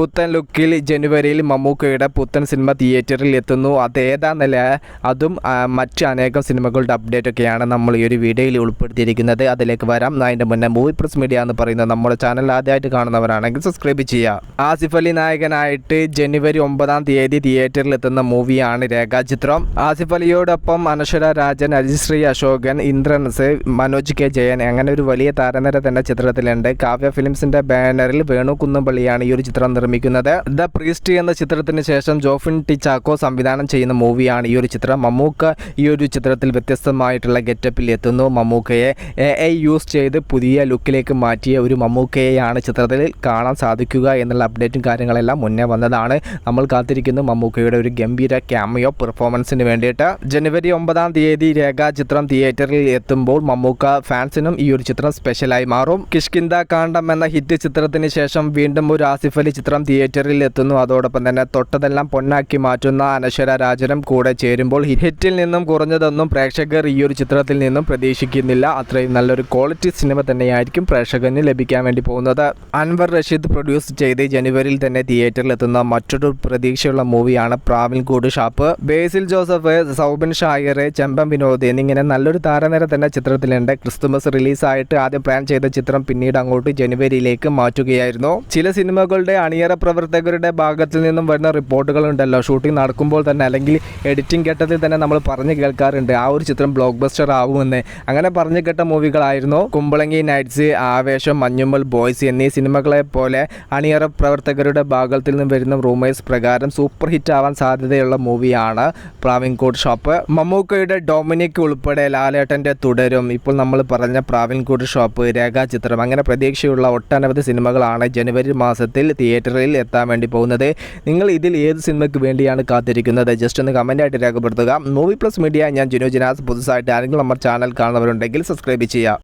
പുത്തൻ ലുക്കിൽ ജനുവരിയിൽ മമ്മൂക്കയുടെ പുത്തൻ സിനിമ തിയേറ്ററിൽ എത്തുന്നു. അതേതാന്നല്ല അതും മറ്റ് അനേകം സിനിമകളുടെ അപ്ഡേറ്റ് ഒക്കെയാണ് നമ്മൾ ഈ ഒരു വീഡിയോയിൽ ഉൾപ്പെടുത്തിയിരിക്കുന്നത്. അതിലേക്ക് വരാം. അതിന്റെ മുന്നേ മൂവി പ്രസ് മീഡിയ എന്ന് പറയുന്നത് നമ്മുടെ ചാനൽ ആദ്യമായിട്ട് കാണുന്നവരാണെങ്കിൽ സബ്സ്ക്രൈബ് ചെയ്യുക. ആസിഫ് അലി നായകനായിട്ട് ജനുവരി ഒമ്പതാം തീയതി തിയേറ്ററിൽ എത്തുന്ന മൂവിയാണ് രേഖാചിത്രം ആസിഫ് അലിയോടൊപ്പം അനശ്വര രാജൻ അജിശ്രീ അശോകൻ ഇന്ദ്രൻസ് മനോജ് കെ ജയൻ അങ്ങനെ ഒരു വലിയ താരനിര തന്നെ ചിത്രത്തിലുണ്ട്. കാവ്യ ഫിലിംസിന്റെ ബാനറിൽ വേണു കുന്നമ്പള്ളിയാണ് ഈ ഒരു ചിത്രം നിർമ്മിക്കുന്നത് ദ പ്രീസ്റ്റ് എന്ന ചിത്രത്തിന് ശേഷം ജോഫിൻ ടി ചാക്കോ സംവിധാനം ചെയ്യുന്ന മൂവിയാണ് ഈ ഒരു ചിത്രം. മമ്മൂക്ക ഈ ഒരു ചിത്രത്തിൽ വ്യത്യസ്തമായിട്ടുള്ള ഗെറ്റപ്പിൽ എത്തുന്നു. മമ്മൂക്കയെ എ ഐ യൂസ് ചെയ്ത് പുതിയ ലുക്കിലേക്ക് മാറ്റിയ ഒരു മമ്മൂക്കയെയാണ് ചിത്രത്തിൽ കാണാൻ സാധിക്കുക എന്നുള്ള അപ്ഡേറ്റും കാര്യങ്ങളെല്ലാം മുന്നേ വന്നതാണ്. നമ്മൾ കാത്തിരിക്കുന്നു മമ്മൂക്കയുടെ ഒരു ഗംഭീര ക്യാമിയോ പെർഫോമൻസിന് വേണ്ടിയിട്ട്. ജനുവരി ഒമ്പതാം തീയതി രേഖാ ചിത്രം തിയേറ്ററിൽ എത്തുമ്പോൾ മമ്മൂക്ക ഫാൻസിനും ഈ ഒരു ചിത്രം സ്പെഷ്യലായി മാറും. കിഷ്കിന്ദ കാണ്ഡം എന്ന ഹിറ്റ് ചിത്രത്തിന് ശേഷം വീണ്ടും ഒരു ആസിഫ് അലി ചിത്രം തിയേറ്ററിൽ എത്തുന്നു. അതോടൊപ്പം തന്നെ തൊട്ടതെല്ലാം പൊന്നാക്കി മാറ്റുന്ന അനശ്വര രാജനും കൂടെ ചേരുമ്പോൾ ഹിറ്റിൽ നിന്നും കുറഞ്ഞതൊന്നും പ്രേക്ഷകർ ഈ ഒരു ചിത്രത്തിൽ നിന്നും പ്രതീക്ഷിക്കുന്നില്ല. അത്രയും നല്ലൊരു ക്വാളിറ്റി സിനിമ തന്നെയായിരിക്കും പ്രേക്ഷകന് ലഭിക്കാൻ വേണ്ടി പോകുന്നത്. അൻവർ റഷീദ് പ്രൊഡ്യൂസ് ചെയ്ത് ജനുവരിയിൽ തന്നെ തിയേറ്ററിൽ എത്തുന്ന മറ്റൊരു പ്രതീക്ഷയുള്ള മൂവിയാണ് പ്രാവിൻകൂട് ഷാപ്പ്. ബേസിൽ ജോസഫ് സൗബിൻ ഷായർ ചെമ്പം വിനോദ് എന്നിങ്ങനെ നല്ലൊരു താരനിര തന്നെ ചിത്രത്തിലുണ്ട്. ക്രിസ്തുമസ് റിലീസായിട്ട് ആദ്യം പ്ലാൻ ചെയ്ത ചിത്രം പിന്നീട് അങ്ങോട്ട് ജനുവരിയിലേക്ക് മാറ്റുകയായിരുന്നു. ചില സിനിമകളുടെ അണിയറ പ്രവർത്തകരുടെ ഭാഗത്തു നിന്നും വരുന്ന റിപ്പോർട്ടുകളുണ്ടല്ലോ. ഷൂട്ടിംഗ് നടക്കുമ്പോൾ തന്നെ അല്ലെങ്കിൽ എഡിറ്റിംഗ് ഘട്ടത്തിൽ തന്നെ നമ്മൾ പറഞ്ഞു കേൾക്കാറുണ്ട്. ആ ഒരു ചിത്രം ബ്ലോക്ക് ബസ്റ്റർ ആവുമെന്ന്. അങ്ങനെ പറഞ്ഞു കേട്ട മൂവികളായിരുന്നു കുമ്പളങ്ങി നൈറ്റ്സ് ആവേശം മഞ്ഞുമ്മൽ ബോയ്സ് എന്നീ സിനിമകളെ പോലെ അണിയറ പ്രവർത്തകരുടെ ഭാഗത്തിൽ നിന്നും വരുന്ന റൂമേഴ്സ് പ്രകാരം സൂപ്പർ ഹിറ്റ് ആവാൻ സാധ്യതയുള്ള മൂവിയാണ് പ്രാവിൻകോട് ഷോപ്പ് മമ്മൂക്കയുടെ ഡൊമിനിക് ഉൾപ്പെടെ ലാലേട്ടന്റെ തുടരും. ഇപ്പോൾ നമ്മൾ പറഞ്ഞ പ്രാവിൻകോട് ഷോപ്പ് രേഖാചിത്രം. അങ്ങനെ പ്രതീക്ഷയുള്ള ഒട്ടനവധി സിനിമകളാണ് ജനുവരി മാസത്തിൽ തിയേറ്ററിൽ എത്താൻ വേണ്ടി പോകുന്നത്. നിങ്ങൾ ഇതിൽ ഏത് സിനിമയ്ക്ക് വേണ്ടിയാണ് കാത്തിരിക്കുന്നത്? ജസ്റ്റ് ഒന്ന് കമന്റായിട്ട് രേഖപ്പെടുത്തുക. മൂവി പ്ലസ് മീഡിയ ഞാൻ ജിനു ജിനാസ്. പുതുസായിട്ട് ആരെങ്കിലും നമ്മുടെ ചാനൽ കാണുന്നവരുണ്ടെങ്കിൽ സബ്സ്ക്രൈബ് ചെയ്യുക.